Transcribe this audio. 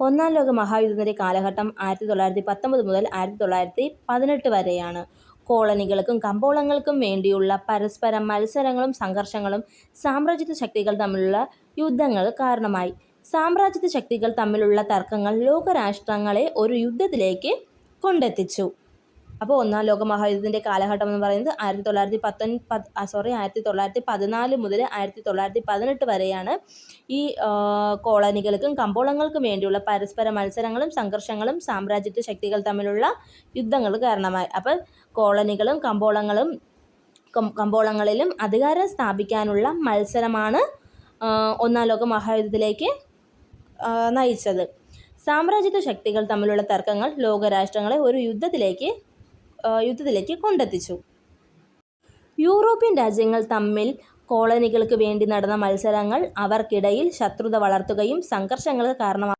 ഒന്നാം ലോക മഹായുദ്ധത്തിന്റെ കാലഘട്ടം ആയിരത്തി തൊള്ളായിരത്തി പത്തൊമ്പത് മുതൽ ആയിരത്തി തൊള്ളായിരത്തി പതിനെട്ട് വരെയാണ്. കോളനികൾക്കും കമ്പോളങ്ങൾക്കും വേണ്ടിയുള്ള പരസ്പര മത്സരങ്ങളും സംഘർഷങ്ങളും സാമ്രാജ്യത്വ ശക്തികൾ തമ്മിലുള്ള യുദ്ധങ്ങൾ കാരണമായി. സാമ്രാജ്യത്വ ശക്തികൾ തമ്മിലുള്ള തർക്കങ്ങൾ ലോകരാഷ്ട്രങ്ങളെ ഒരു യുദ്ധത്തിലേക്ക് കൊണ്ടെത്തിച്ചു. അപ്പോൾ ഒന്നാം ലോക മഹായുദ്ധത്തിന്റെ കാലഘട്ടം എന്ന് പറയുന്നത് ആയിരത്തി തൊള്ളായിരത്തി പത്തൊൻ സോറി ആയിരത്തി തൊള്ളായിരത്തി പതിനാല് മുതൽ ആയിരത്തി തൊള്ളായിരത്തി പതിനെട്ട് വരെയാണ്. ഈ കോളനികൾക്കും കമ്പോളങ്ങൾക്കും വേണ്ടിയുള്ള പരസ്പര മത്സരങ്ങളും സംഘർഷങ്ങളും സാമ്രാജ്യത്വ ശക്തികൾ തമ്മിലുള്ള യുദ്ധങ്ങൾ കാരണമായി. അപ്പോൾ കോളനികളും കമ്പോളങ്ങളും കമ്പോളങ്ങളിലും അധികാരം സ്ഥാപിക്കാനുള്ള മത്സരമാണ് ഒന്നാം ലോക മഹായുദ്ധത്തിലേക്ക് നയിച്ചത്. സാമ്രാജ്യത്വ ശക്തികൾ തമ്മിലുള്ള തർക്കങ്ങൾ ലോകരാഷ്ട്രങ്ങളെ ഒരു യുദ്ധത്തിലേക്ക് യുദ്ധത്തിലേക്ക് കൊണ്ടെത്തിച്ചു. യൂറോപ്യൻ രാജ്യങ്ങൾ തമ്മിൽ കോളനികൾക്ക് വേണ്ടി നടന്ന മത്സരങ്ങൾ അവർക്കിടയിൽ ശത്രുത വളർത്തുകയും സംഘർഷങ്ങൾക്ക് കാരണമാവുകയും